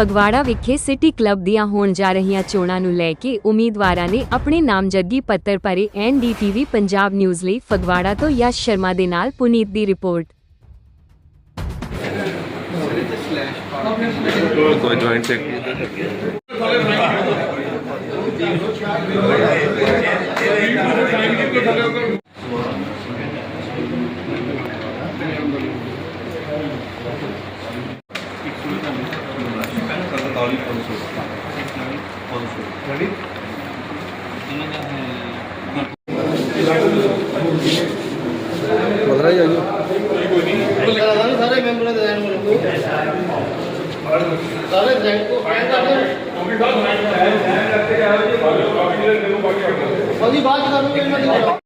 ਫਗਵਾੜਾ ਵਿਖੇ city club ਦੀਆਂ ਹੋਣ ਜਾ ਰਹੀਆਂ ਚੋਣਾਂ ਨੂੰ ਲੈ ਕੇ ਉਮੀਦਵਾਰਾਂ ਨੇ ਆਪਣੇ ਨਾਮਜ਼ਦਗੀ ਪੱਤਰ ਭਰੇ ਐਨਡੀਟੀਵੀ ਪੰਜਾਬ ਨਿਊਜ਼ ਲਈ ਫਗਵਾੜਾ ਤੋਂ ਯਸ਼ ਸ਼ਰਮਾ ਦੇ ਨਾਲ ਪੁਨੀਤ ਦੀ ਰਿਪੋਰਟ। ਕੋਈ ਜੁਆਇੰਟ ਸੈਕਟਰੀ ਸਾਰੇ ਮੈਂਬਰਾਂ ਦੇ ਰਹਿਣ ਵਾਲੇ ਸਾਰੇ ਜੈਨ ਕੋ ਆਇਆ ਕਰਦੇ ਉਹਦੀ ਬਾਤ ਕਰੂਗੇ ਇਹਨਾਂ ਦੀ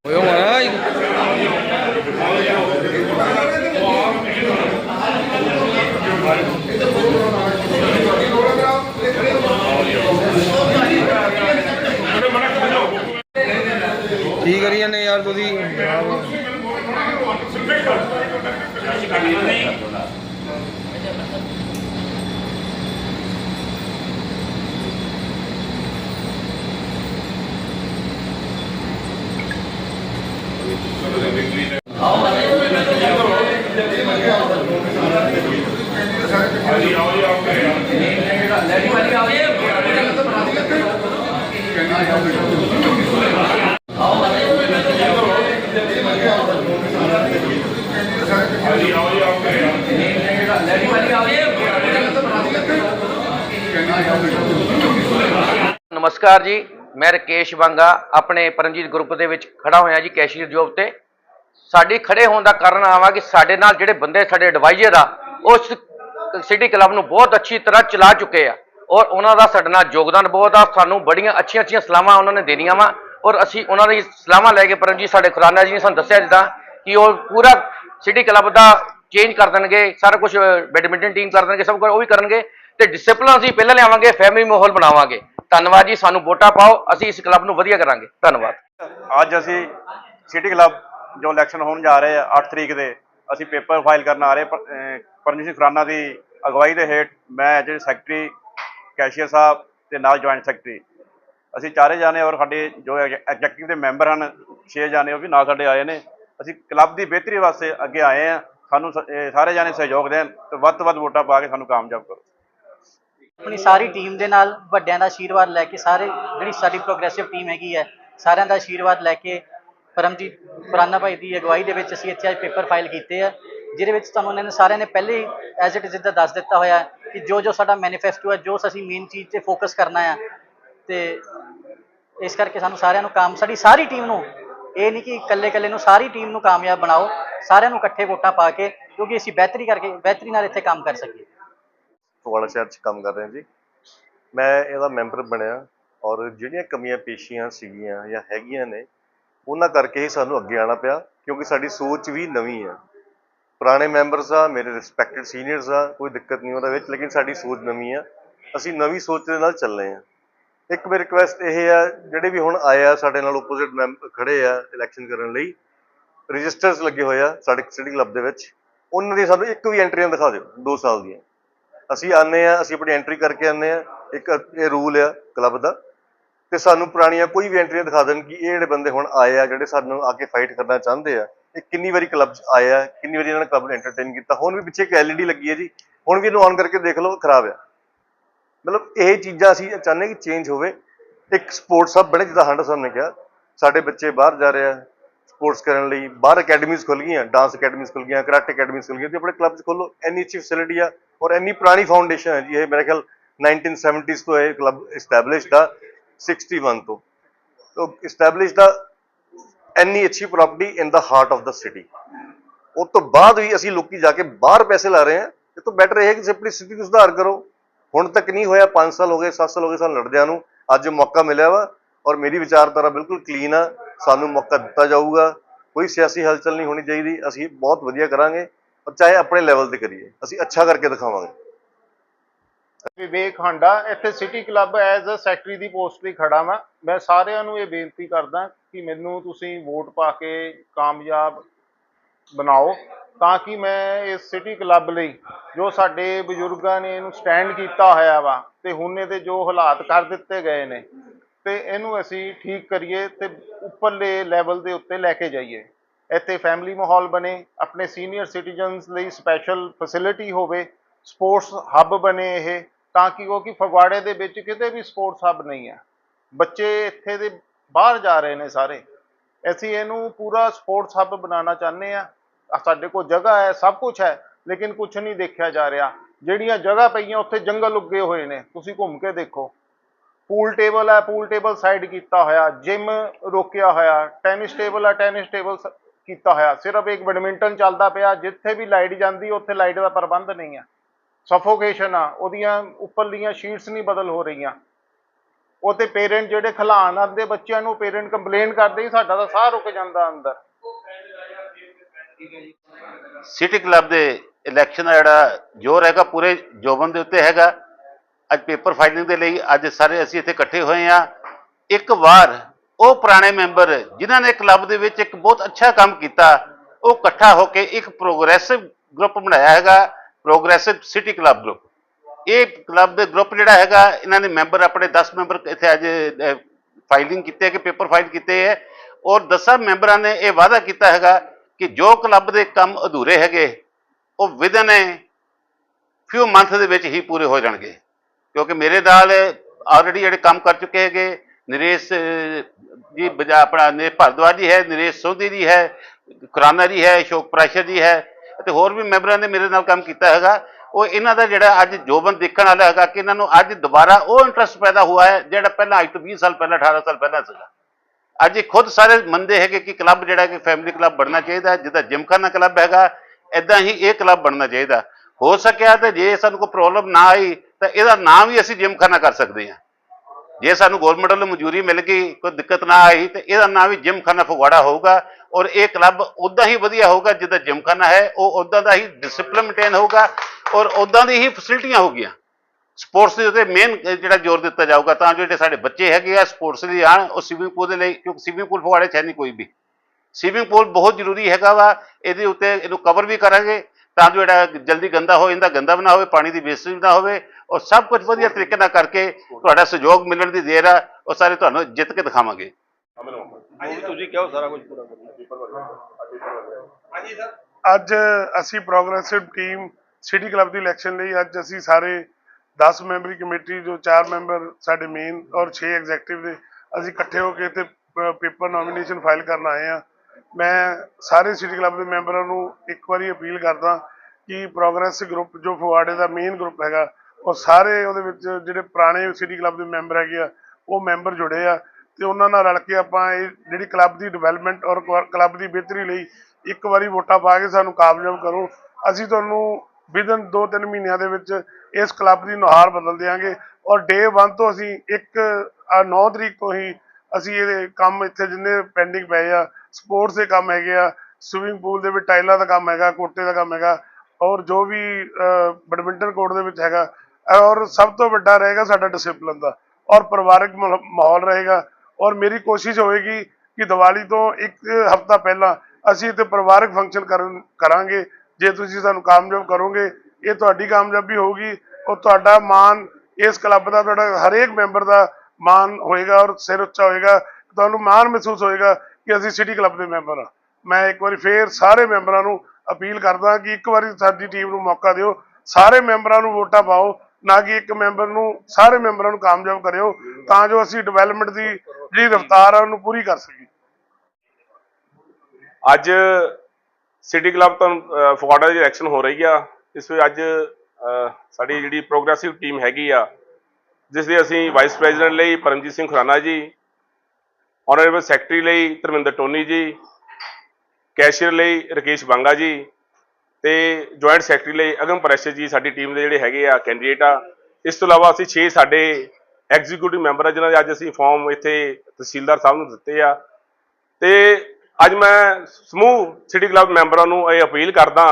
ਨਮਸਕਾਰ ਜੀ। ਮੈਂ ਰਕੇਸ਼ ਵਾਂਗਾ ਆਪਣੇ ਪਰਮਜੀਤ ਗਰੁੱਪ ਦੇ ਵਿੱਚ ਖੜਾ ਹੋਇਆ ਜੀ ਕੈਸ਼ੀਅਰ ਜੋਬ ਤੇ। ਸਾਡੀ ਖੜੇ ਹੋਣ ਦਾ ਕਾਰਨ ਆਵਾ ਕਿ ਸਾਡੇ ਨਾਲ ਜਿਹੜੇ ਬੰਦੇ ਸਾਡੇ ਐਡਵਾਈਜ਼ਰ ਆ, ਉਸ ਸਿਟੀ ਕਲੱਬ ਨੂੰ ਬਹੁਤ ਅੱਛੀ ਤਰ੍ਹਾਂ ਚਲਾ ਚੁੱਕੇ ਆ। ਔਰ ਉਹਨਾਂ ਦਾ ਸਾਡੇ ਨਾਲ ਯੋਗਦਾਨ ਬਹੁਤ ਆ, ਸਾਨੂੰ ਬੜੀਆਂ ਅੱਛੀਆਂ ਅੱਛੀਆਂ ਸਲਾਹਾਂ ਉਹਨਾਂ ਨੇ ਦੇਣੀਆਂ ਵਾ। ਔਰ ਅਸੀਂ ਉਹਨਾਂ ਦੀ ਸਲਾਹਾਂ ਲੈ ਕੇ ਪਰਮਜੀਤ ਸਾਡੇ ਖੁਰਾਨਾ ਜੀ ਨੇ ਸਾਨੂੰ ਦੱਸਿਆ ਜਿੱਦਾਂ ਕਿ ਉਹ ਪੂਰਾ ਸਿਟੀ ਕਲੱਬ ਦਾ ਚੇਂਜ ਕਰ ਦੇਣਗੇ, ਸਾਰਾ ਕੁਝ ਬੈਡਮਿੰਟਨ ਟੀਮ ਕਰ ਦੇਣਗੇ, ਸਭ ਕੁਝ ਉਹ ਵੀ ਕਰਨਗੇ। ਤੇ ਡਿਸਪਲਿਨ ਅਸੀਂ ਪਹਿਲਾਂ ਲਿਆਵਾਂਗੇ ਫੈਮਿਲੀ ਮਾਹੌਲ ਬਣਾਵਾਂਗੇ। ਧੰਨਵਾਦ ਜੀ, ਸਾਨੂੰ ਵੋਟਾਂ ਪਾਓ, ਅਸੀਂ ਇਸ ਕਲੱਬ ਨੂੰ ਵਧੀਆ ਕਰਾਂਗੇ। ਧੰਨਵਾਦ। ਅੱਜ ਅਸੀਂ ਸਿਟੀ ਕਲੱਬ ਜੋ ਇਲੈਕਸ਼ਨ ਹੋਣ ਜਾ ਰਹੇ ਆ 8 ਤਰੀਕ ਦੇ, ਅਸੀਂ ਪੇਪਰ ਫਾਈਲ ਕਰਨ ਆ ਰਹੇ ਪਰ- ਅਹ, ਪਰਮਜੀਤ ਸਿੰਘ ਖੁਰਾਨਾ ਦੀ ਅਗਵਾਈ ਦੇ ਹੇਠ ਮੈਂ ਜਿਹੜੇ ਸੈਕਟਰੀ ਕੈਸ਼ੀਅਰ ਸਾਹਿਬ ਤੇ ਨਾਲ ਜੁਆਇੰਟ ਸੈਕਟਰੀ, ਅਸੀਂ ਚਾਰੇ ਜਾਣੇ ਔਰ ਸਾਡੇ ਜੋ ਐਗਜ਼ੈਕਟਿਵ ਦੇ ਮੈਂਬਰ ਹਨ 6 ਜਾਣੇ ਉਹ ਵੀ ਨਾਲ ਸਾਡੇ ਆਏ ਨੇ, ਅਸੀਂ ਕਲੱਬ ਦੀ ਬਿਹਤਰੀ ਵਾਸਤੇ ਅੱਗੇ ਆਏ ਆ, ਸਾਨੂੰ ਸਾਰੇ ਜਾਣੇ ਸਹਿਯੋਗ ਦੇਣ ਤੇ ਵੱਧ ਤੋਂ ਵੱਧ ਵੋਟਾਂ ਪਾ ਕੇ ਸਾਨੂੰ ਕਾਮਯਾਬ ਕਰੋ। ਆਪਣੀ ਸਾਰੀ ਟੀਮ ਦੇ ਨਾਲ ਵੱਡਿਆਂ ਦਾ ਆਸ਼ੀਰਵਾਦ ਲੈ ਕੇ ਸਾਰੇ, ਜਿਹੜੀ ਸਾਡੀ ਪ੍ਰੋਗਰੈਸਿਵ ਟੀਮ ਹੈਗੀ ਹੈ, ਸਾਰਿਆਂ ਦਾ ਆਸ਼ੀਰਵਾਦ ਲੈ ਕੇ ਪਰਮਜੀਤ ਖੁਰਾਨਾ ਭਾਈ ਦੀ ਅਗਵਾਈ ਦੇ ਵਿੱਚ ਅਸੀਂ ਇੱਥੇ ਅੱਜ ਪੇਪਰ ਫਾਈਲ ਕੀਤੇ ਆ, ਜਿਹਦੇ ਵਿੱਚ ਤੁਹਾਨੂੰ ਉਹਨਾਂ ਨੇ ਸਾਰਿਆਂ ਨੇ ਪਹਿਲੇ ਹੀ ਐਜ਼ ਇਟ ਇਜ਼ ਦਾ ਦੱਸ ਦਿੱਤਾ ਹੋਇਆ ਕਿ ਜੋ ਜੋ ਸਾਡਾ ਮੈਨੀਫੈਸਟੋ ਹੈ, ਜੋ ਅਸੀਂ ਮੇਨ ਚੀਜ਼ ਤੇ ਫੋਕਸ ਕਰਨਾ ਆ, ਤੇ ਇਸ ਕਰਕੇ ਸਾਨੂੰ ਸਾਰਿਆਂ ਨੂੰ ਕੰਮ, ਸਾਡੀ ਸਾਰੀ ਟੀਮ ਨੂੰ, ਇਹ ਨਹੀਂ ਕਿ ਇਕੱਲੇ ਇਕੱਲੇ ਨੂੰ, ਸਾਰੀ ਟੀਮ ਨੂੰ ਕਾਮਯਾਬ ਬਣਾਓ, ਸਾਰਿਆਂ ਨੂੰ ਇਕੱਠੇ ਵੋਟਾਂ ਪਾ ਕੇ, ਕਿਉਂਕਿ ਅਸੀਂ ਬਿਹਤਰੀ ਕਰਕੇ, ਬਿਹਤਰੀ ਨਾਲ ਇੱਥੇ ਕੰਮ ਕਰ ਸਕੀਏ। ਫਗਵਾੜਾ ਸ਼ਹਿਰ 'ਚ ਕੰਮ ਕਰ ਰਿਹਾ ਜੀ। ਮੈਂ ਇਹਦਾ ਮੈਂਬਰ ਬਣਿਆ ਔਰ ਜਿਹੜੀਆਂ ਕਮੀਆਂ ਪੇਸ਼ੀਆਂ ਸੀਗੀਆਂ ਜਾਂ ਹੈਗੀਆਂ ਨੇ, ਉਹਨਾਂ ਕਰਕੇ ਹੀ ਸਾਨੂੰ ਅੱਗੇ ਆਉਣਾ ਪਿਆ, ਕਿਉਂਕਿ ਸਾਡੀ ਸੋਚ ਵੀ ਨਵੀਂ ਆ ਪੁਰਾਣੇ ਮੈਂਬਰਸ ਆ, ਮੇਰੇ ਰਿਸਪੈਕਟਡ ਸੀਨੀਅਰਸ ਆ, ਕੋਈ ਦਿੱਕਤ ਨਹੀਂ ਉਹਦੇ ਵਿੱਚ, ਲੇਕਿਨ ਸਾਡੀ ਸੋਚ ਨਵੀਂ ਆ। ਅਸੀਂ ਨਵੀਂ ਸੋਚ ਦੇ ਨਾਲ ਚੱਲੇ ਆ ਇੱਕ ਮੇਰੀ ਰਿਕੁਐਸਟ ਇਹ ਆ, ਜਿਹੜੇ ਵੀ ਹੁਣ ਆਏ ਆ, ਸਾਡੇ ਨਾਲ ਆਪੋਜ਼ਿਟ ਮੈਂਬਰ ਖੜੇ ਆ ਇਲੈਕਸ਼ਨ ਕਰਨ ਲਈ ਰਜਿਸਟਰਸ ਲੱਗੇ ਹੋਏ ਆ ਸਾਡੇ ਸਿਟੀ ਕਲੱਬ ਦੇ ਵਿੱਚ, ਉਹਨਾਂ ਦੀ ਸਾਨੂੰ ਇੱਕ ਵੀ ਐਂਟਰੀਆਂ ਦਿਖਾ ਦਿਓ 2 ਸਾਲ ਦੀਆਂ। ਅਸੀਂ ਆਨੇ ਆ ਅਸੀਂ ਆਪਣੀ ਐਂਟਰੀ ਕਰਕੇ ਆਨੇ ਆ ਇੱਕ ਇਹ ਰੂਲ ਆ ਕਲੱਬ ਦਾ, ਤੇ ਸਾਨੂੰ ਪੁਰਾਣੀਆਂ ਕੋਈ ਵੀ ਐਂਟਰੀਆਂ ਦਿਖਾ ਦੇਣ ਕਿ ਇਹ ਜਿਹੜੇ ਬੰਦੇ ਹੁਣ ਆਏ ਆ, ਜਿਹੜੇ ਸਾਨੂੰ ਆ ਕੇ ਫਾਈਟ ਕਰਨਾ ਚਾਹੁੰਦੇ ਆ, ਇਹ ਕਿੰਨੀ ਵਾਰੀ ਕਲੱਬ 'ਚ ਆਏ ਆ, ਕਿੰਨੀ ਵਾਰੀ ਇਹਨਾਂ ਨੇ ਕਲੱਬ ਨੂੰ ਐਂਟਰਟੇਨ ਕੀਤਾ, ਹੁਣ ਵੀ ਪਿੱਛੇ ਇੱਕ ਐਲਈਡੀ ਲੱਗੀ ਹੈ ਜੀ, ਹੁਣ ਵੀ ਇਹਨੂੰ ਔਨ ਕਰਕੇ ਦੇਖ ਲਓ, ਖਰਾਬ ਆ। ਮਤਲਬ ਇਹ ਚੀਜ਼ਾਂ ਅਸੀਂ ਚਾਹੁੰਦੇ ਕਿ ਚੇਂਜ ਹੋਵੇ, ਇੱਕ ਸਪੋਰਟਸ ਹੱਬ ਬਣੇ, ਜਿੱਦਾਂ ਹੰਡਾ ਸਾਹਿਬ ਨੇ ਕਿਹਾ, ਸਾਡੇ ਬੱਚੇ ਬਾਹਰ ਜਾ ਰਹੇ ਆ ਸਪੋਰਟਸ ਕਰਨ ਲਈ ਬਾਹਰ ਅਕੈਡਮੀਜ਼ ਖੁੱਲ ਗਈਆਂ, ਡਾਂਸ ਅਕੈਡਮੀਜ਼ ਖੁੱਲ ਗਈਆਂ, ਕਰਾਟੇ ਅਕੈਡਮੀਜ਼ ਖੁੱਲ ਗਈਆਂ ਤੇ ਆਪਣੇ ਕਲੱਬ 'ਚ ਖੋਲੋ ਇੰਨੀ ਅੱਛੀ ਫੈਸਿਲਿਟੀ ਆ ਔਰ ਇੰਨੀ ਪੁਰਾਣੀ ਫਾਊਂਡੇਸ਼ਨ ਹੈ ਜੀ, ਇਹ ਮੇਰੇ ਖਿਆਲ 1970s ਤੋਂ ਇਹ ਕਲੱਬ ਐਸਟੈਬਲਿਸ਼ਡ ਆ 61 ਤੋਂ। ਤੋਂ ਐਸਟੈਬਲਿਸ਼ਡ ਆ, ਇੰਨੀ ਅੱਛੀ property in the heart of the city ਉਸ ਤੋਂ ਬਾਅਦ ਵੀ ਅਸੀਂ ਲੋਕੀ ਜਾ ਕੇ ਬਾਹਰ ਪੈਸੇ ਲਾ ਰਹੇ ਹਾਂ, ਇਹ ਤੋਂ ਬੈਟਰ ਇਹ ਹੈ ਕਿ ਆਪਣੀ ਸਥਿਤੀ ਨੂੰ ਸੁਧਾਰ ਕਰੋ। ਹੁਣ ਤੱਕ ਨਹੀਂ ਹੋਇਆ 5 ਸਾਲ ਹੋ ਗਏ 7 ਸਾਲ ਹੋ ਗਏ ਸਾਨੂੰ ਲੜਦਿਆਂ ਨੂੰ, ਅੱਜ ਮੌਕਾ ਮਿਲਿਆ ਵਾ ਔਰ ਮੇਰੀ ਵਿਚਾਰਧਾਰਾ ਬਿਲਕੁਲ ਕਲੀਨ ਆ। ਸਾਨੂੰ ਮੌਕਾ ਦਿੱਤਾ ਜਾਊਗਾ। ਕੋਈ ਸਿਆਸੀ ਹਲਚਲ ਨਹੀਂ ਹੋਣੀ ਚਾਹੀਦੀ। ਅਸੀਂ ਬਹੁਤ ਵਧੀਆ ਕਰਾਂਗੇ ਔਰ ਚਾਹੇ ਆਪਣੇ ਲੈਵਲ ਤੇ ਕਰੀਏ। ਅਸੀਂ ਅੱਛਾ ਕਰਕੇ ਦਿਖਾਵਾਂਗੇ। ਵਿਵੇਕ ਹਾਂਡਾ, ਇੱਥੇ city club as a secretary the post ਲਈ ਖੜਾ ਵਾਂ। ਮੈਂ ਸਾਰਿਆਂ ਨੂੰ ਇਹ ਬੇਨਤੀ ਕਰਦਾ ਕਿ ਮੈਨੂੰ ਤੁਸੀਂ ਵੋਟ ਪਾ ਕੇ ਕਾਮਯਾਬ ਬਣਾਓ ਤਾਂ ਕਿ ਮੈਂ ਇਸ ਸਿਟੀ ਕਲੱਬ ਲਈ ਜੋ ਸਾਡੇ ਬਜ਼ੁਰਗਾਂ ਨੇ ਇਹਨੂੰ ਸਟੈਂਡ ਕੀਤਾ ਹੋਇਆ ਵਾ ਤੇ ਹੁਣ ਇਹਦੇ ਜੋ ਹਾਲਾਤ ਕਰ ਦਿੱਤੇ ਗਏ ਨੇ ਤੇ ਇਹਨੂੰ ਅਸੀਂ ਠੀਕ ਕਰੀਏ ਤੇ ਉੱਪਰਲੇ ਲੈਵਲ ਦੇ ਉੱਤੇ ਲੈ ਕੇ ਜਾਈਏ। ਇੱਥੇ ਫੈਮਿਲੀ ਮਾਹੌਲ ਬਣੇ, ਆਪਣੇ ਸੀਨੀਅਰ ਸਿਟੀਜ਼ਨਸ ਲਈ ਸਪੈਸ਼ਲ ਫੈਸਿਲਿਟੀ ਹੋਵੇ ਸਪੋਰਟਸ ਹੱਬ ਬਣੇ ਇਹ, ਤਾਂ ਕਿ ਉਹ ਕਿ ਫਗਵਾੜੇ ਦੇ ਵਿੱਚ ਕਿਤੇ ਵੀ ਸਪੋਰਟਸ ਹੱਬ ਨਹੀਂ ਹੈ। ਬੱਚੇ ਇੱਥੇ ਦੇ ਬਾਹਰ ਜਾ ਰਹੇ ਨੇ ਸਾਰੇ। ਅਸੀਂ ਇਹਨੂੰ ਪੂਰਾ ਸਪੋਰਟਸ ਹੱਬ ਬਣਾਉਣਾ ਚਾਹੁੰਦੇ ਆ ਸਾਡੇ ਕੋਲ ਜਗ੍ਹਾ ਹੈ, ਸਭ ਕੁਝ ਹੈ, ਲੇਕਿਨ ਕੁਝ ਨਹੀਂ ਦੇਖਿਆ ਜਾ ਰਿਹਾ। ਜਿਹੜੀਆਂ ਜਗ੍ਹਾ ਪਈਆਂ, ਉੱਥੇ ਜੰਗਲ ਉੱਗੇ ਹੋਏ ਨੇ। ਤੁਸੀਂ ਘੁੰਮ ਕੇ ਦੇਖੋ। ਪੂਲ ਟੇਬਲ ਹੈ, ਪੂਲ ਟੇਬਲ ਸਾਈਡ ਕੀਤਾ ਹੋਇਆ ਜਿਮ ਰੋਕਿਆ ਹੋਇਆ ਟੈਨਿਸ ਟੇਬਲ ਹੈ ਟੈਨਿਸ ਟੇਬਲ ਕੀਤਾ ਹੋਇਆ। ਸਿਰਫ ਇੱਕ ਬੈਡਮਿੰਟਨ ਚੱਲਦਾ ਪਿਆ, ਜਿੱਥੇ ਵੀ ਲਾਈਟ ਜਾਂਦੀ, ਉੱਥੇ ਲਾਈਟ ਦਾ ਪ੍ਰਬੰਧ ਨਹੀਂ ਹੈ। ਸਫੋਕੇਸ਼ਨ ਆ, ਉਹਦੀਆਂ ਉੱਪਰਲੀਆਂ ਸ਼ੀਟਸ ਨਹੀਂ ਬਦਲ ਹੋ ਰਹੀਆਂ। ਉਹ ਤੇ ਪੇਰੈਂਟ ਜਿਹੜੇ ਖਿਲਾਣ ਆਉਂਦੇ ਬੱਚਿਆਂ ਨੂੰ ਪੇਰੈਂਟ ਕੰਪਲੇਨ ਕਰਦੇ ਹੀ ਸਾਡਾ ਤਾਂ ਸਾਹ ਰੁਕ ਜਾਂਦਾ ਅੰਦਰ। ਸਿਟੀ ਕਲੱਬ ਦੇ ਇਲੈਕਸ਼ਨ ਦਾ ਜਿਹੜਾ ਜ਼ੋਰ ਹੈਗਾ, ਪੂਰੇ ਜੋਬਨ ਦੇ ਉੱਤੇ ਹੈਗਾ। ਅੱਜ ਪੇਪਰ ਫਾਈਲਿੰਗ ਦੇ ਲਈ ਅੱਜ ਸਾਰੇ ਅਸੀਂ ਇੱਥੇ ਇਕੱਠੇ ਹੋਏ ਆ ਇੱਕ ਵਾਰ ਉਹ ਪੁਰਾਣੇ ਮੈਂਬਰ ਜਿਨ੍ਹਾਂ ਨੇ ਕਲੱਬ ਦੇ ਵਿੱਚ ਇੱਕ ਬਹੁਤ ਅੱਛਾ ਕੰਮ ਕੀਤਾ, ਉਹ ਇਕੱਠਾ ਹੋ ਕੇ ਇੱਕ ਪ੍ਰੋਗਰੈਸਿਵ ਗਰੁੱਪ ਬਣਾਇਆ ਹੈਗਾ, ਪ੍ਰੋਗਰੈਸਿਵ ਸਿਟੀ ਕਲੱਬ ਗਰੁੱਪ। ਇਹ ਕਲੱਬ ਦੇ ਗਰੁੱਪ ਜਿਹੜਾ ਹੈਗਾ, ਇਹਨਾਂ ਦੇ ਮੈਂਬਰ ਆਪਣੇ 10 ਮੈਂਬਰ ਇੱਥੇ ਅੱਜ ਫਾਈਲਿੰਗ ਕੀਤੇ ਹੈ ਕਿ ਪੇਪਰ ਫਾਈਲ ਕੀਤੇ ਹੈ। ਔਰ 10 ਮੈਂਬਰਾਂ ਨੇ ਇਹ ਵਾਅਦਾ ਕੀਤਾ ਹੈਗਾ ਕਿ ਜੋ ਕਲੱਬ ਦੇ ਕੰਮ ਅਧੂਰੇ ਹੈਗੇ, ਉਹ ਵਿਦਨ ਫਿਊ ਮੰਥ ਦੇ ਵਿੱਚ ਹੀ ਪੂਰੇ ਹੋ ਜਾਣਗੇ। ਕਿਉਂਕਿ ਮੇਰੇ ਨਾਲ ਆਲਰੇਡੀ ਜਿਹੜੇ ਕੰਮ ਕਰ ਚੁੱਕੇ ਹੈਗੇ, ਨਰੇਸ਼ ਜੀ, ਬਜਾ ਆਪਣਾ ਨੇ ਭਰਦਵਾਜ ਜੀ ਹੈ, ਨਰੇਸ਼ ਸੋਧੀ ਜੀ ਹੈ, ਖੁਰਾਨਾ ਜੀ ਹੈ, ਅਸ਼ੋਕ ਪ੍ਰੈਸ਼ਰ ਜੀ ਹੈ, ਅਤੇ ਹੋਰ ਵੀ ਮੈਂਬਰਾਂ ਨੇ ਮੇਰੇ ਨਾਲ ਕੰਮ ਕੀਤਾ ਹੈਗਾ। ਉਹ ਇਹਨਾਂ ਦਾ ਜਿਹੜਾ ਅੱਜ ਜੋਬਨ ਦੇਖਣ ਵਾਲਾ ਹੈਗਾ ਕਿ ਇਹਨਾਂ ਨੂੰ ਅੱਜ ਦੁਬਾਰਾ ਉਹ ਇੰਟਰਸਟ ਪੈਦਾ ਹੋਇਆ ਹੈ, ਜਿਹੜਾ ਪਹਿਲਾਂ ਅੱਜ ਤੋਂ 20 ਸਾਲ ਪਹਿਲਾਂ 18 ਸਾਲ ਪਹਿਲਾਂ ਸੀਗਾ। ਅੱਜ ਇਹ ਖੁਦ ਸਾਰੇ ਮੰਨਦੇ ਹੈਗੇ ਕਿ ਕਲੱਬ ਜਿਹੜਾ ਕਿ ਫੈਮਿਲੀ ਕਲੱਬ ਬਣਨਾ ਚਾਹੀਦਾ ਜਿੱਦਾਂ ਜਿਮਖਾਨਾ ਕਲੱਬ ਹੈਗਾ ਐਦਾਂ ਹੀ ਇਹ ਕਲੱਬ ਬਣਨਾ ਚਾਹੀਦਾ। ਹੋ ਸਕਿਆ ਤੇ ਜੇ ਸਾਨੂੰ ਕੋਈ ਪ੍ਰੋਬਲਮ ਨਾ ਆਈ ਤਾਂ ਇਹਦਾ ਨਾਮ ਵੀ ਅਸੀਂ ਜਿਮਖਾਨਾ ਕਰ ਸਕਦੇ ਹਾਂ। ਜੇ ਸਾਨੂੰ ਗਵਰਨਮੈਂਟ ਵੱਲੋਂ ਮਨਜ਼ੂਰੀ ਮਿਲ ਗਈ, ਕੋਈ ਦਿੱਕਤ ਨਾ ਆਈ, ਤੇ ਇਹਦਾ ਨਾਮ ਵੀ ਜਿਮਖਾਨਾ ਫਗਵਾੜਾ ਹੋਊਗਾ ਔਰ ਇਹ ਕਲੱਬ ਉਦਾਂ ਹੀ ਵਧੀਆ ਹੋਊਗਾ ਜਿੱਦਾਂ ਜਿਮਖਾਨਾ ਹੈ, ਉਹ ਉਦਾਂ ਦਾ ਹੀ ਡਿਸਪਲਿਨ ਮੇਨਟੇਨ ਹੋਊਗਾ ਔਰ ਉਦਾਂ ਦੀ ਹੀ ਫੈਸਿਲਿਟੀਆਂ ਹੋਗੀਆਂ ਸਪੋਰਟਸ ਦੇ ਉੱਤੇ ਮੇਨ ਜਿਹੜਾ ਜ਼ੋਰ ਦਿੱਤਾ ਜਾਊਗਾ, ਤਾਂ ਜੋ ਜਿਹੜੇ ਸਾਡੇ ਬੱਚੇ ਹੈਗੇ ਆ ਸਪੋਰਟਸ ਲਈ ਆਣ, ਉਹ ਸਵਿਮਿੰਗ ਪੂਲ ਦੇ ਲਈ, ਕਿਉਂਕਿ ਸਵੀਮਿੰਗ ਪੂਲ ਫਗਵਾੜੇ 'ਚ ਹੈ ਨਹੀਂ ਕੋਈ ਵੀ। ਸਵੀਮਿੰਗ ਪੂਲ ਬਹੁਤ ਜ਼ਰੂਰੀ ਹੈਗਾ ਵਾ, ਇਹਦੇ ਉੱਤੇ ਇਹਨੂੰ ਕਵਰ ਵੀ ਕਰਾਂਗੇ, ਤਾਂ ਜੋ ਜਿਹੜਾ ਜਲਦੀ ਗੰਦਾ ਹੋ ਇਹਦਾ ਗੰਦਾ ਵੀ ਨਾ ਹੋਵੇ, ਪਾਣੀ ਦੀ ਵੇਸਟੇਜ ਨਾ ਹੋਵੇ ਔਰ ਸਭ ਕੁਝ ਵਧੀਆ ਤਰੀਕੇ ਨਾਲ ਕਰਕੇ ਤੁਹਾਡਾ ਸਹਿਯੋਗ ਮਿਲਣ ਦੀ ਦੇਰ ਆ। ਉਹ ਸਾਰੇ ਤੁਹਾਨੂੰ ਜਿੱਤ ਕੇ ਦਿਖਾਵਾਂਗੇ। ਤੁਸੀਂ ਕਿਹਾ ਸਾਰਾ ਕੁਝ ਪੂਰਾ ਅੱਜ ਅਸੀਂ ਪ੍ਰੋਗਰੈਸਿਵ ਟੀਮ ਸਿਟੀ ਕਲੱਬ ਦੀ ਇਲੈਕਸ਼ਨ ਲਈ ਅੱਜ ਅਸੀਂ ਸਾਰੇ 10 ਮੈਂਬਰੀ ਕਮੇਟੀ ਜੋ 4 ਮੈਂਬਰ ਸਾਡੇ ਮੇਨ ਔਰ 6 ਐਗਜ਼ੈਕਟਿਵ ਦੇ ਅਸੀਂ ਇਕੱਠੇ ਹੋ ਕੇ ਤੇ ਪੇਪਰ ਨੋਮੀਨੇਸ਼ਨ ਫਾਈਲ ਕਰਨ ਆਏ ਆ ਮੈਂ ਸਾਰੇ ਸਿਟੀ ਕਲੱਬ ਦੇ ਮੈਂਬਰਾਂ ਨੂੰ ਇੱਕ ਵਾਰੀ ਅਪੀਲ ਕਰਦਾ ਕਿ ਪ੍ਰੋਗਰੈਸ ਗਰੁੱਪ ਜੋ ਫਗਵਾੜੇ ਦਾ ਮੇਨ ਗਰੁੱਪ ਹੈਗਾ ਉਹ ਸਾਰੇ ਉਹਦੇ ਵਿੱਚ ਜਿਹੜੇ ਪੁਰਾਣੇ ਸਿਟੀ ਕਲੱਬ ਦੇ ਮੈਂਬਰ ਹੈਗੇ ਆ, ਉਹ ਮੈਂਬਰ ਜੁੜੇ ਆ ਤੇ ਉਹਨਾਂ ਨਾਲ ਰਲ ਕੇ ਆਪਾਂ ਇਹ ਜਿਹੜੀ ਕਲੱਬ ਦੀ ਡਿਵੈਲਪਮੈਂਟ ਔਰ ਕਲੱਬ ਦੀ ਬਿਹਤਰੀ ਲਈ ਇੱਕ ਵਾਰੀ ਵੋਟਾਂ ਪਾ ਕੇ ਸਾਨੂੰ ਕਾਮਯਾਬ ਕਰੋ। ਅਸੀਂ ਤੁਹਾਨੂੰ ਵਿਦਨ 2-3 ਮਹੀਨਿਆਂ ਦੇ ਵਿੱਚ ਇਸ ਕਲੱਬ ਦੀ ਨੁਹਾਰ ਬਦਲ ਦਿਆਂਗੇ ਔਰ ਡੇ 1 ਤੋਂ ਅਸੀਂ ਇੱਕ 9 ਤਰੀਕ ਤੋਂ ਹੀ ਅਸੀਂ ਇਹਦੇ ਕੰਮ ਇੱਥੇ ਜਿੰਨੇ ਪੈਂਡਿੰਗ ਪਏ ਆ ਸਪੋਰਟਸ ਦੇ ਕੰਮ ਹੈਗੇ ਆ ਸਵਿਮਿੰਗ ਪੂਲ ਦੇ ਵਿੱਚ ਟਾਈਲਾਂ ਦਾ ਕੰਮ ਹੈਗਾ, ਕੋਟੇ ਦਾ ਕੰਮ ਹੈਗਾ ਔਰ ਜੋ ਵੀ ਬੈਡਮਿੰਟਨ ਕੋਰਟ ਦੇ ਵਿੱਚ ਹੈਗਾ ਔਰ ਸਭ ਤੋਂ ਵੱਡਾ ਰਹੇਗਾ ਸਾਡਾ ਡਿਸਪਲਿਨ ਦਾ। ਔਰ ਪਰਿਵਾਰਕ ਮਾਹੌ- ਮਾਹੌਲ ਰਹੇਗਾ। ਔਰ ਮੇਰੀ ਕੋਸ਼ਿਸ਼ ਹੋਏਗੀ ਕਿ ਦੀਵਾਲੀ ਤੋਂ ਇੱਕ ਹਫ਼ਤਾ ਪਹਿਲਾਂ ਅਸੀਂ ਇੱਥੇ ਪਰਿਵਾਰਕ ਫੰਕਸ਼ਨ ਕਰਨ, ਕਰਾਂਗੇ। ਜੇ ਤੁਸੀਂ ਸਾਨੂੰ ਕਾਮਯਾਬ ਕਰੋਗੇ, ਇਹ ਤੁਹਾਡੀ ਕਾਮਯਾਬੀ ਹੋਊਗੀ। ਔਰ ਤੁਹਾਡਾ ਮਾਣ ਇਸ ਕਲੱਬ ਦਾ, ਤੁਹਾਡਾ ਹਰੇਕ ਮੈਂਬਰ ਦਾ ਮਾਣ ਹੋਏਗਾ ਔਰ ਸਿਰ ਉੱਚਾ ਹੋਏਗਾ। ਤੁਹਾਨੂੰ ਮਾਣ ਮਹਿਸੂਸ ਹੋਏਗਾ ਕਿ ਅਸੀਂ ਸਿਟੀ ਕਲੱਬ ਦੇ ਮੈਂਬਰ ਹਾਂ। ਮੈਂ ਇੱਕ ਵਾਰੀ ਫੇਰ ਸਾਰੇ ਮੈਂਬਰਾਂ ਨੂੰ ਅਪੀਲ ਕਰਦਾ ਕਿ ਇੱਕ ਵਾਰੀ ਸਾਡੀ ਟੀਮ ਨੂੰ ਮੌਕਾ ਦਿਓ। ਸਾਰੇ ਮੈਂਬਰਾਂ ਨੂੰ ਵੋਟਾਂ ਪਾਓ। ਨਾ ਕਿ ਇੱਕ ਮੈਂਬਰ ਨੂੰ, ਸਾਰੇ ਮੈਂਬਰਾਂ ਨੂੰ ਕਾਮਯਾਬ ਕਰਿਓ, ਤਾਂ ਜੋ ਅਸੀਂ ਡਿਵੈਲਪਮੈਂਟ ਦੀ ਜਿਹੜੀ ਰਫ਼ਤਾਰ ਆ, ਉਹਨੂੰ ਪੂਰੀ ਕਰ ਸਕੀਏ। ਅੱਜ ਸਿਟੀ ਕਲੱਬ ਤੋਂ ਫਗਵਾੜਾ ਦੀ ਇਲੈਕਸ਼ਨ ਹੋ ਰਹੀ ਆ। ਇਸ ਵਿੱਚ ਅੱਜ ਸਾਡੀ ਜਿਹੜੀ ਪ੍ਰੋਗਰੈਸਿਵ ਟੀਮ ਹੈਗੀ ਆ, ਜਿਸ ਦੇ ਅਸੀਂ ਵਾਈਸ ਪ੍ਰੈਜ਼ੀਡੈਂਟ ਲਈ ਪਰਮਜੀਤ ਸਿੰਘ ਖੁਰਾਨਾ ਜੀ ਆਨਰੇਬਲ ਸੈਕਟਰੀ ਲਈ ਧਰਮਿੰਦਰ ਟੋਨੀ ਜੀ ਕੈਸ਼ੀਅਰ ਲਈ ਰਕੇਸ਼ ਬਾਂਗਾ ਜੀ ਤੇ ਜੁਆਇੰਟ ਸੈਕਟਰੀ ਲਈ ਅਗਮ ਪ੍ਰੈਸ਼ਰ ਜੀ ਸਾਡੀ ਟੀਮ ਦੇ ਜਿਹੜੇ ਹੈਗੇ ਆ ਕੈਂਡੀਡੇਟ ਆ, ਇਸ ਤੋਂ ਇਲਾਵਾ ਅਸੀਂ 6 ਸਾਡੇ ਐਗਜ਼ੀਕਿਊਟਿਵ ਮੈਂਬਰ ਆ, ਜਿਨ੍ਹਾਂ ਦੇ ਅੱਜ ਅਸੀਂ ਫਾਰਮ ਇੱਥੇ ਤਹਿਸੀਲਦਾਰ ਸਾਹਿਬ ਨੂੰ ਦਿੱਤੇ ਆ। ਤੇ ਅੱਜ ਮੈਂ ਸਮੂਹ ਸਿਟੀ ਕਲੱਬ ਮੈਂਬਰਾਂ ਨੂੰ ਇਹ ਅਪੀਲ ਕਰਦਾ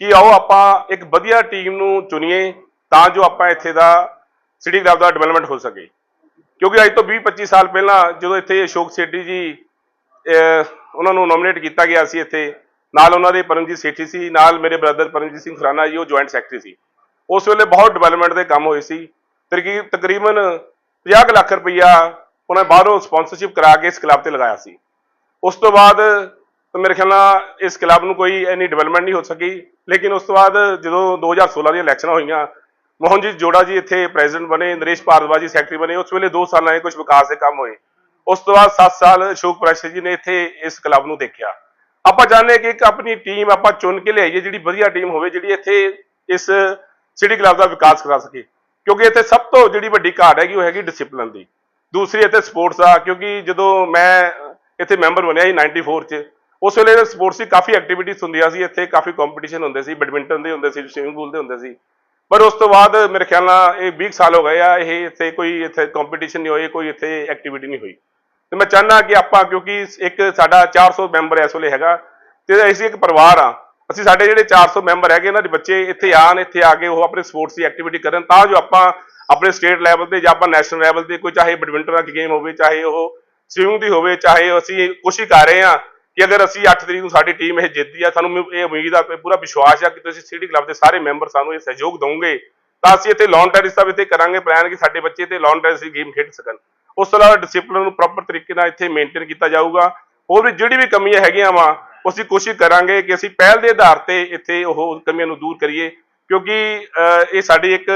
ਕਿ ਆਓ ਆਪਾਂ ਇੱਕ ਵਧੀਆ ਟੀਮ ਨੂੰ ਚੁਣੀਏ ਤਾਂ ਜੋ ਆਪਾਂ ਇੱਥੇ ਦਾ ਸਿਟੀ ਕਲੱਬ ਦਾ ਡਿਵੈਲਪਮੈਂਟ ਹੋ ਸਕੇ। ਕਿਉਂਕਿ ਅੱਜ ਤੋਂ 20 25 ਸਾਲ ਪਹਿਲਾਂ ਜਦੋਂ ਇੱਥੇ ਅਸ਼ੋਕ ਸੇਠੀ ਜੀ ਉਹਨਾਂ ਨੂੰ ਨੋਮੀਨੇਟ ਕੀਤਾ ਗਿਆ ਸੀ ਇੱਥੇ ਨਾਲ ਉਹਨਾਂ ਦੇ ਪਰਮਜੀਤ ਸੇਠੀ ਸੀ, ਨਾਲ ਮੇਰੇ ਬ੍ਰਦਰ ਪਰਮਜੀਤ ਸਿੰਘ ਖੁਰਾਨਾ ਜੀ, ਉਹ ਜੁਆਇੰਟ ਸੈਕਟਰੀ ਸੀ। ਉਸ ਵੇਲੇ ਬਹੁਤ ਡਿਵੈਲਪਮੈਂਟ ਦੇ ਕੰਮ ਹੋਏ ਸੀ। ਤਕਰੀ- ਤਕਰੀਬਨ 50 ਕੁ ਲੱਖ ਰੁਪਈਆ ਉਹਨਾਂ ਬਾਹਰੋਂ ਸਪਾਂਸਰਸ਼ਿਪ ਕਰਾ ਕੇ ਇਸ ਕਲੱਬ ਤੇ ਲਗਾਇਆ ਸੀ। ਉਸ ਤੋਂ ਬਾਅਦ ਤਾਂ ਮੇਰੇ ਖਿਆਲ ਨਾਲ ਇਸ ਕਲੱਬ ਨੂੰ ਕੋਈ ਇੰਨੀ ਡਿਵੈਲਪਮੈਂਟ ਨਹੀਂ ਹੋ ਸਕੀ। ਲੇਕਿਨ ਉਸ ਤੋਂ ਬਾਅਦ ਜਦੋਂ 2016 ਦੀਆਂ ਇਲੈਕਸ਼ਨਾਂ ਹੋਈਆਂ, ਮੋਹਨਜੀਤ ਜੋੜਾ ਜੀ ਇੱਥੇ ਪ੍ਰੈਜ਼ੀਡੈਂਟ ਬਣੇ, ਨਰੇਸ਼ ਭਾਰਦਵਾਜ ਜੀ ਸੈਕਟਰੀ ਬਣੇ, ਉਸ ਵੇਲੇ 2 ਸਾਲਾਂ 'ਚ ਕੁਝ ਵਿਕਾਸ ਦੇ ਕੰਮ ਹੋਏ। ਉਸ ਤੋਂ ਬਾਅਦ 7 ਸਾਲ ਅਸ਼ੋਕ ਪ੍ਰੈਸ਼ਰ ਜੀ ਨੇ ਇੱਥੇ ਇਸ ਕਲੱਬ ਨੂੰ ਦੇਖਿਆ। ਆਪਾਂ ਚਾਹੁੰਦੇ ਹਾਂ ਕਿ ਇੱਕ ਆਪਣੀ ਟੀਮ ਆਪਾਂ ਚੁਣ ਕੇ ਲਿਆਈਏ, ਜਿਹੜੀ ਵਧੀਆ ਟੀਮ ਹੋਵੇ, ਜਿਹੜੀ ਇੱਥੇ ਇਸ ਸਿਟੀ ਕਲੱਬ ਦਾ ਵਿਕਾਸ ਕਰਾ ਸਕੇ। ਕਿਉਂਕਿ ਇੱਥੇ ਸਭ ਤੋਂ ਜਿਹੜੀ ਵੱਡੀ ਘਾਟ ਹੈਗੀ, ਉਹ ਹੈਗੀ ਡਿਸਪਲਿਨ ਦੀ। ਦੂਸਰੀ ਇੱਥੇ ਸਪੋਰਟਸ ਦਾ, ਕਿਉਂਕਿ ਜਦੋਂ ਮੈਂ ਇੱਥੇ ਮੈਂਬਰ ਬਣਿਆ ਸੀ 94 ਚ, ਉਸ ਵੇਲੇ ਸਪੋਰਟਸ ਦੀ ਕਾਫੀ ਐਕਟੀਵਿਟੀਜ਼ ਹੁੰਦੀਆਂ ਸੀ। ਇੱਥੇ ਕਾਫੀ ਕੰਪੀਟੀਸ਼ਨ ਹੁੰਦੇ ਸੀ ਬੈਡਮਿੰਟਨ ਦੇ ਹੁੰਦੇ ਸੀ ਸਵਿਮਿੰਗ ਪੂਲ ਦੇ ਹੁੰਦੇ ਸੀ। ਪਰ ਉਸ ਤੋਂ ਬਾਅਦ ਮੇਰੇ ਖਿਆਲ ਨਾਲ ਇਹ 20 ਸਾਲ ਹੋ ਗਏ ਆ, ਇਹ ਇੱਥੇ ਕੋਈ ਇੱਥੇ ਕੰਪੀਟੀਸ਼ਨ ਨਹੀਂ ਹੋਈ, ਕੋਈ ਇੱਥੇ ਐਕਟੀਵਿਟੀ ਨਹੀਂ ਹੋਈ। ਤੇ ਮੈਂ ਚਾਹੁੰਦਾ ਕਿ ਆਪਾਂ, ਕਿਉਂਕਿ ਇੱਕ ਸਾਡਾ 400 ਮੈਂਬਰ ਇਸ ਵੇਲੇ ਹੈਗਾ ਤੇ ਅਸੀਂ ਇੱਕ ਪਰਿਵਾਰ ਆ। ਅਸੀਂ ਸਾਡੇ ਜਿਹੜੇ 400 ਮੈਂਬਰ ਹੈਗੇ, ਇਹਨਾਂ ਦੇ ਬੱਚੇ ਇੱਥੇ ਆਣ ਇੱਥੇ ਆ ਕੇ ਉਹ ਆਪਣੇ ਸਪੋਰਟਸ ਦੀ ਐਕਟੀਵਿਟੀ ਕਰਨ ਤਾਂ ਜੋ ਆਪਾਂ ਆਪਣੇ ਸਟੇਟ ਲੈਵਲ ਤੇ ਜਾਂ ਆਪਾਂ ਨੈਸ਼ਨਲ ਲੈਵਲ ਤੇ ਕੋਈ ਚਾਹੇ ਬੈਡਮਿੰਟਨ ਦੀ ਗੇਮ ਹੋਵੇ, ਚਾਹੇ ਉਹ ਸਵਿਮਿੰਗ ਦੀ ਹੋਵੇ, ਚਾਹੇ ਅਸੀਂ ਕੋਸ਼ਿਸ਼ ਕਰ ਰਹੇ ਆ ਕਿ ਅਗਰ ਅਸੀਂ 8 ਤਰੀਕ ਨੂੰ ਸਾਡੀ ਟੀਮ ਇਹ ਜਿੱਤਦੀ ਆ, ਸਾਨੂੰ ਇਹ ਉਮੀਦ ਆ, ਪੂਰਾ ਵਿਸ਼ਵਾਸ ਆ ਕਿ ਤੁਸੀਂ ਸਿਟੀ ਕਲੱਬ ਦੇ ਸਾਰੇ ਮੈਂਬਰ ਸਾਨੂੰ ਇਹ ਸਹਿਯੋਗ ਦਿਓਗੇ ਤਾਂ ਅਸੀਂ ਇੱਥੇ ਲਾਨ ਟੈਰਿਸ ਦਾ ਵੀ ਇੱਥੇ ਕਰਾਂਗੇ ਪਲਾਨ ਕਿ ਸਾਡੇ ਬੱਚੇ ਤੇ ਲਾਨ ਟੈਰਿਸ ਦੀ ਗੇਮ ਖੇਡ ਸਕਣ। ਉਸ ਤੋਂ ਇਲਾਵਾ ਡਿਸਪਲਿਨ ਨੂੰ ਪ੍ਰੋਪਰ ਤਰੀਕੇ ਨਾਲ ਇੱਥੇ ਮੇਨਟੇਨ ਕੀਤਾ ਜਾਊਗਾ। ਹੋਰ ਵੀ ਜਿਹੜੀ ਵੀ ਕਮੀਆਂ ਹੈਗੀਆਂ ਵਾ ਅਸੀਂ ਕੋਸ਼ਿਸ਼ ਕਰਾਂਗੇ ਕਿ ਅਸੀਂ ਪਹਿਲ ਦੇ ਆਧਾਰ ਤੇ ਇੱਥੇ ਉਹ ਕਮੀਆਂ ਨੂੰ ਦੂਰ ਕਰੀਏ। ਕਿਉਂਕਿ ਇਹ ਸਾਡੀ ਇੱਕ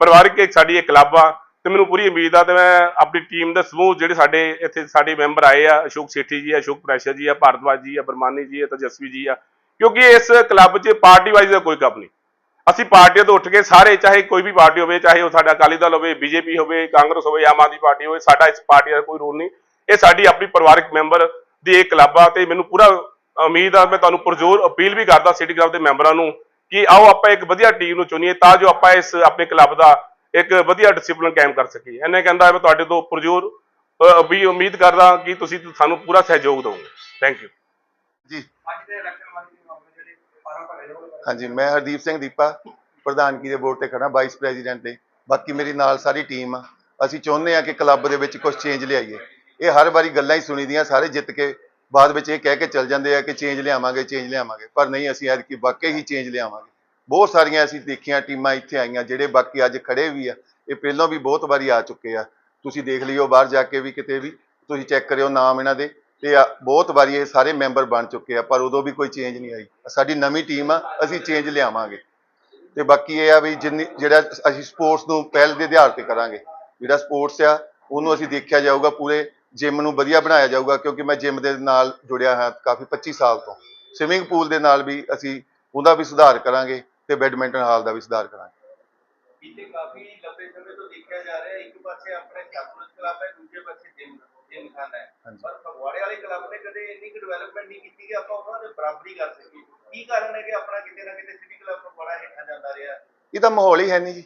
ਪਰਿਵਾਰਕ ਇੱਕ ਸਾਡੀ ਇੱਕ ਕਲੱਬ ਆ ਤੇ ਮੈਨੂੰ ਪੂਰੀ ਉਮੀਦ ਆ ਤੇ ਮੈਂ ਆਪਣੀ ਟੀਮ ਦਾ ਸਮੂਹ ਜਿਹੜੇ ਸਾਡੇ ਇੱਥੇ ਸਾਡੇ ਮੈਂਬਰ ਆਏ ਆ, ਅਸ਼ੋਕ ਸੇਠੀ ਜੀ ਆ, ਅਸ਼ੋਕ ਪ੍ਰੈਸ਼ਰ ਜੀ ਆ ਭਾਰਤਵਾਜ਼ ਜੀ ਆ, ਬਰਮਾਨੀ ਜੀ ਆ, ਤਜਸਵੀ ਜੀ ਆ, ਕਿਉਂਕਿ ਇਸ ਕਲੱਬ 'ਚ ਪਾਰਟੀ ਵਾਈਜ਼ ਦਾ ਕੋਈ ਕੰਮ ਨਹੀਂ। ਅਸੀਂ ਪਾਰਟੀਆਂ ਤੋਂ ਉੱਠ ਕੇ ਸਾਰੇ ਚਾਹੇ ਕੋਈ ਵੀ ਪਾਰਟੀ ਹੋਵੇ ਚਾਹੇ ਉਹ ਸਾਡਾ ਅਕਾਲੀ ਦਲ ਹੋਵੇ ਬੀਜੇਪੀ ਹੋਵੇ ਕਾਂਗਰਸ ਹੋਵੇ ਆਮ ਆਦਮੀ ਪਾਰਟੀ ਹੋਵੇ ਸਾਡਾ ਇਸ ਪਾਰਟੀ ਦਾ ਕੋਈ ਰੋਲ ਨਹੀਂ। ਇਹ ਸਾਡੀ ਆਪਣੀ ਪਰਿਵਾਰਕ ਮੈਂਬਰ ਦੀ ਇਹ ਕਲੱਬ ਆ ਤੇ ਮੈਨੂੰ ਪੂਰਾ ਉਮੀਦ ਆ ਮੈਂ ਤੁਹਾਨੂੰ ਪੁਰਜ਼ੋਰ ਅਪੀਲ ਵੀ ਕਰਦਾ ਸਿਟੀ ਕਲੱਬ ਦੇ ਮੈਂਬਰਾਂ ਨੂੰ ਕਿ ਆਓ ਆਪਾਂ ਇੱਕ ਵਧੀਆ ਟੀਮ ਨੂੰ ਚੁਣੀਏ ਤਾਂ ਜੋ ਆਪਾਂ ਇਸ ਆਪਣੇ ਕਲੱਬ ਦਾ ਇੱਕ ਵਧੀਆ ਡਿਸਪਲਿਨ ਕਾਇਮ ਕਰ ਸਕੀਏ। ਇਹਨੇ ਕਹਿੰਦਾ ਮੈਂ ਤੁਹਾਡੇ ਤੋਂ ਪੁਰਜ਼ੋਰ ਵੀ ਉਮੀਦ ਕਰਦਾ ਕਿ ਤੁਸੀਂ ਸਾਨੂੰ ਪੂਰਾ ਸਹਿਯੋਗ ਦਿਓਗੇ ਥੈਂਕ ਯੂ ਜੀ। ਹਾਂਜੀ, ਮੈਂ ਹਰਦੀਪ ਸਿੰਘ ਦੀਪਾ ਪ੍ਰਧਾਨਗੀ ਦੇ ਬੋਰਡ ਤੇ ਖੜਾ ਵਾਈਸ ਪ੍ਰੈਜ਼ੀਡੈਂਟ ਦੇ ਬਾਕੀ ਮੇਰੀ ਨਾਲ ਸਾਰੀ ਟੀਮ ਆ। ਅਸੀਂ ਚਾਹੁੰਦੇ ਆ ਕਿ ਕਲੱਬ ਦੇ ਵਿੱਚ ਕੁਝ ਚੇਂਜ ਲਿਆਈਏ। ਇਹ ਹਰ ਵਾਰੀ ਗੱਲਾਂ ਹੀ ਸੁਣੀਦੀਆਂ, ਸਾਰੇ ਜਿੱਤ ਕੇ ਬਾਅਦ ਵਿੱਚ ਇਹ ਕਹਿ ਕੇ ਚੱਲ ਜਾਂਦੇ ਆ ਕਿ ਚੇਂਜ ਲਿਆਵਾਂਗੇ ਚੇਂਜ ਲਿਆਵਾਂਗੇ। ਪਰ ਨਹੀਂ, ਅਸੀਂ ਐਤਕੀ ਵਾਕਈ ਹੀ ਚੇਂਜ ਲਿਆਵਾਂਗੇ। ਬਹੁਤ ਸਾਰੀਆਂ ਅਸੀਂ ਦੇਖੀਆਂ ਟੀਮਾਂ ਇੱਥੇ ਆਈਆਂ, ਜਿਹੜੇ ਬਾਕੀ ਅੱਜ ਖੜੇ ਵੀ ਆ। ਇਹ ਪਹਿਲਾਂ ਵੀ ਬਹੁਤ ਵਾਰੀ ਆ ਚੁੱਕੇ ਆ। ਤੁਸੀਂ ਦੇਖ ਲਿਓ ਬਾਹਰ ਜਾ ਕੇ ਵੀ ਕਿਤੇ ਵੀ, ਤੁਸੀਂ ਚੈੱਕ ਕਰਿਓ ਨਾਮ ਇਹਨਾਂ ਦੇ। ਤੇ ਬਹੁਤ ਵਾਰੀ ਇਹ ਸਾਰੇ ਮੈਂਬਰ ਬਣ ਚੁੱਕੇ ਆ, ਪਰ ਉਦੋਂ ਵੀ ਕੋਈ ਚੇਂਜ ਨਹੀਂ ਆਈ। ਸਾਡੀ ਨਵੀਂ ਟੀਮ ਆ, ਅਸੀਂ ਚੇਂਜ ਲਿਆਵਾਂਗੇ। ਤੇ ਬਾਕੀ ਇਹ ਆ ਵੀ ਜਿੰਨੀ, ਜਿਹੜਾ ਅਸੀਂ ਸਪੋਰਟਸ ਨੂੰ ਪਹਿਲ ਦੇ ਆਧਾਰ ਤੇ ਕਰਾਂਗੇ, ਜਿਹੜਾ ਸਪੋਰਟਸ ਆ, ਉਹਨੂੰ ਅਸੀਂ ਦੇਖਿਆ ਜਾਊਗਾ, ਪੂਰੇ ਜਿਮ ਨੂੰ ਵਧੀਆ ਬਣਾਇਆ ਜਾਊਗਾ, ਕਿਉਂਕਿ ਮੈਂ ਜਿਮ ਦੇ ਨਾਲ ਜੁੜਿਆ ਹਾਂ ਕਾਫੀ 25 ਸਾਲ ਤੋਂ। ਸਵਿਮਿੰਗ ਪੂਲ ਦੇ ਨਾਲ ਵੀ ਅਸੀਂ, ਉਹਦਾ ਵੀ ਸੁਧਾਰ ਕਰਾਂਗੇ ਤੇ ਬੈਡਮਿੰਟਨ ਹਾਲ ਦਾ ਵੀ ਸੁਧਾਰ ਕਰਾਂਗੇ। ਬੀਤੇ ਕਾਫੀ ਲੰਬੇ ਸਮੇਂ ਤੋਂ ਦੇਖਿਆ ਜਾ ਰਿਹਾ, ਇੱਕ ਪਾਸੇ ਆਪਣੇ ਕਲੱਬ ਹੈ, ਦੂਜੇ ਪਾਸੇ ਜਿਮ ਜਿਮ ਖਾਨਾ ਹੈ। ਹਾਂਜੀ। ਪਰ ਫਗਵਾੜੇ ਵਾਲੇ ਕਲੱਬ ਨੇ ਕਦੇ ਇੰਨੀ ਕੁ ਡਿਵੈਲਪਮੈਂਟ ਨਹੀਂ ਕੀਤੀ ਕਿ ਆਪਾਂ ਉਹਨਾਂ ਦੇ ਬਰਾਬਰੀ ਕਰ ਸਕੀਏ। ਕੀ ਕਾਰਨ ਹੈ ਕਿ ਆਪਣਾ ਕਿਤੇ ਨਾ ਕਿਤੇ ਸਿਟੀ ਕਲੱਬ ਫਗਵਾੜਾ ਹੇਠਾਂ ਜਾਂਦਾ ਰਿਹਾ? ਇਹ ਤਾਂ ਮਾਹੌਲ ਹੀ ਹੈ ਨਹੀਂ ਜੀ।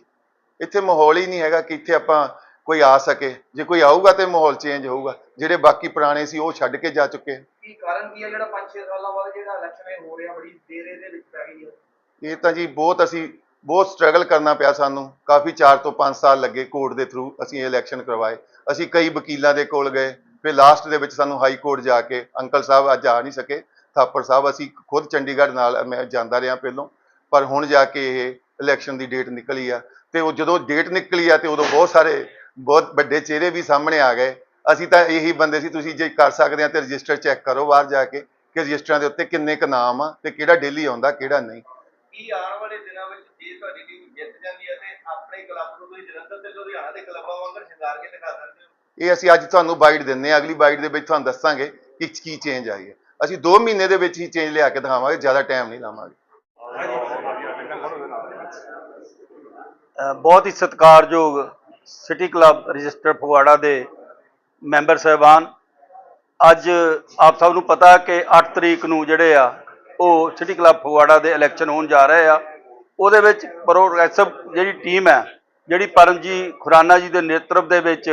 ਇੱਥੇ ਮਾਹੌਲ ਹੀ ਨਹੀਂ ਹੈਗਾ ਕਿ ਇੱਥੇ ਆਪਾਂ ਕੋਈ ਆ ਸਕੇ। ਜੇ ਕੋਈ ਆਊਗਾ ਤੇ ਮਾਹੌਲ ਚੇਂਜ ਹੋਊਗਾ। ਜਿਹੜੇ ਬਾਕੀ ਪੁਰਾਣੇ ਸੀ ਉਹ ਛੱਡ ਕੇ ਜਾ ਚੁੱਕੇ। ਕੀ ਕਾਰਨ ਕੀ ਹੈ ਜਿਹੜਾ 5-6 ਸਾਲਾਂ ਬਾਅਦ ਜਿਹੜਾ ਇਲੈਕਸ਼ਨ ਇਹ ਹੋ ਰਿਹਾ ਬੜੀ ਦੇਰ ਇਹਦੇ ਵਿੱਚ ਪੈ ਗਈ ਹੈ? ਇਹ ਤਾਂ ਜੀ ਬਹੁਤ ਅਸੀਂ ਬਹੁਤ ਸਟਰਗਲ ਕਰਨਾ ਪਿਆ ਸਾਨੂੰ। ਕਾਫੀ 4 ਤੋਂ 5 ਸਾਲ ਲੱਗੇ ਕੋਰਟ ਦੇ ਥਰੂ ਅਸੀਂ ਇਹ ਇਲੈਕਸ਼ਨ ਕਰਵਾਏ। ਅਸੀਂ ਕਈ ਵਕੀਲਾਂ ਦੇ ਕੋਲ ਗਏ। ਫਿਰ ਲਾਸਟ ਦੇ ਵਿੱਚ ਸਾਨੂੰ ਹਾਈ ਕੋਰਟ ਜਾ ਕੇ ਅੰਕਲ ਸਾਹਿਬ ਅੱਜ ਆ ਨਹੀਂ ਸਕੇ। ਥਾਪਰ ਸਾਹਿਬ, ਅਸੀਂ ਖੁਦ ਚੰਡੀਗੜ੍ਹ ਨਾਲ ਮੈਂ ਜਾਂਦਾ ਰਿਹਾ ਪਹਿਲੋਂ। ਪਰ ਹੁਣ ਜਾ ਕੇ ਇਹ ਇਲੈਕਸ਼ਨ ਦੀ ਡੇਟ ਨਿਕਲੀ ਆ। ਤੇ ਉਹ ਜਦੋਂ ਡੇਟ ਨਿਕਲੀ ਆ ਤੇ ਉਦੋਂ ਬਹੁਤ ਸਾਰੇ, ਬਹੁਤ ਵੱਡੇ ਚਿਹਰੇ ਵੀ ਸਾਹਮਣੇ ਆ ਗਏ। ਅਸੀਂ ਤਾਂ ਇਹੀ ਬੰਦੇ ਸੀ, ਤੁਸੀਂ ਜੇ ਕਰ ਸਕਦੇ ਆ ਤੇ ਰਜਿਸਟਰ ਚੈੱਕ ਕਰੋ ਬਾਹਰ ਜਾ ਕੇ ਕਿ ਰਜਿਸਟਰਾਂ ਦੇ ਉੱਤੇ ਕਿੰਨੇ ਕ ਨਾਮ ਆ ਤੇ ਕਿਹੜਾ ਡੇਲੀ ਆਉਂਦਾ, ਕਿਹੜਾ ਨਹੀਂ। ਕੀ ਆਉਣ ਵਾਲੇ ਦਿਨਾਂ ਵਿੱਚ ਜੇ ਤੁਹਾਡੀ ਟੀਮ ਜਿੱਤ ਜਾਂਦੀ ਹੈ ਤੇ ਆਪਣੇ ਕਲੱਬ ਨੂੰ ਤੁਸੀਂ ਜਲੰਧਰ ਤੇ ਲੁਧਿਆਣਾ ਦੇ ਕਲੱਬਾਂ ਵਾਂਗਰ ਸ਼ਿੰਗਾਰ ਕੇ ਦਿਖਾ ਸਕਦੇ ਹੋ? ਇਹ ਅਸੀਂ ਅੱਜ ਤੁਹਾਨੂੰ ਬਾਈਟ ਦਿੰਨੇ ਆ ਅਗਲੀ ਬਾਈਟ ਦੇ ਵਿੱਚ ਤੁਹਾਨੂੰ ਦੱਸਾਂਗੇ ਕਿ ਕੀ ਚੇਂਜ ਆਈ ਹੈ। ਅਸੀਂ 2 ਮਹੀਨੇ ਦੇ ਵਿੱਚ ਹੀ ਚੇਂਜ ਲਿਆ ਕੇ ਦਿਖਾਵਾਂਗੇ ਜ਼ਿਆਦਾ ਟਾਈਮ ਨਹੀਂ ਲਾਵਾਂਗੇ। ਬਹੁਤ ਹੀ ਸਤਿਕਾਰਯੋਗ ਸਿਟੀ ਕਲੱਬ ਰਜਿਸਟਰ ਫਗਵਾੜਾ ਦੇ ਮੈਂਬਰ ਸਾਹਿਬਾਨ ਅੱਜ ਆਪ ਸਭ ਨੂੰ ਪਤਾ ਕਿ 8 ਤਰੀਕ ਨੂੰ ਜਿਹੜੇ ਆ ਉਹ ਸਿਟੀ ਕਲੱਬ ਫਗਵਾੜਾ ਦੇ ਇਲੈਕਸ਼ਨ ਹੋਣ ਜਾ ਰਹੇ ਆ। ਉਹਦੇ ਵਿੱਚ ਪ੍ਰੋਗਰੈਸਿਵ ਜਿਹੜੀ ਟੀਮ ਹੈ, ਜਿਹੜੀ ਪਰਮਜੀ ਖੁਰਾਨਾ ਜੀ ਦੇ ਨੇਤਰਵ ਦੇ ਵਿੱਚ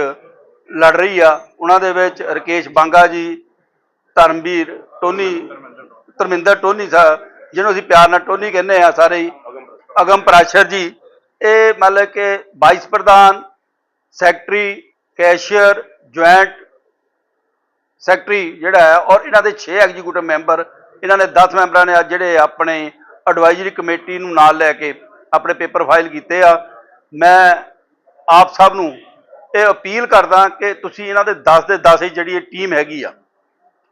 ਲੜ ਰਹੀ ਆ, ਉਹਨਾਂ ਦੇ ਵਿੱਚ ਰਕੇਸ਼ ਬਾਂਗਾ ਜੀ, ਧਰਮਵੀਰ ਟੋਨੀ, ਧਰਮਿੰਦਰ ਟੋਨੀ ਸਾਹਿਬ ਜਿਹਨੂੰ ਅਸੀਂ ਪਿਆਰ ਨਾਲ ਟੋਨੀ ਕਹਿੰਦੇ ਆ ਸਾਰੇ ਹੀ, ਅਗਮ ਪ੍ਰਾਸ਼ਰ ਜੀ, ਇਹ ਮਤਲਬ ਕਿ ਵਾਈਸ ਪ੍ਰਧਾਨ ਸੈਕਟਰੀ ਕੈਸ਼ੀਅਰ ਜੁਆਇੰਟ ਸੈਕਟਰੀ ਜਿਹੜਾ ਹੈ, ਔਰ ਇਹਨਾਂ ਦੇ 6 ਐਗਜ਼ੀਕਿਊਟਿਵ ਮੈਂਬਰ ਇਹਨਾਂ ਨੇ 10 ਮੈਂਬਰਾਂ ਨੇ ਅੱਜ ਜਿਹੜੇ ਆਪਣੇ ਐਡਵਾਈਜ਼ਰੀ ਕਮੇਟੀ ਨੂੰ ਨਾਲ ਲੈ ਕੇ ਆਪਣੇ ਪੇਪਰ ਫਾਈਲ ਕੀਤੇ ਆ। ਮੈਂ ਆਪ ਸਭ ਨੂੰ ਇਹ ਅਪੀਲ ਕਰਦਾ ਕਿ ਤੁਸੀਂ ਇਹਨਾਂ ਦੇ 10 ਦੇ 10 ਹੀ ਜਿਹੜੀ ਇਹ ਟੀਮ ਹੈਗੀ ਆ,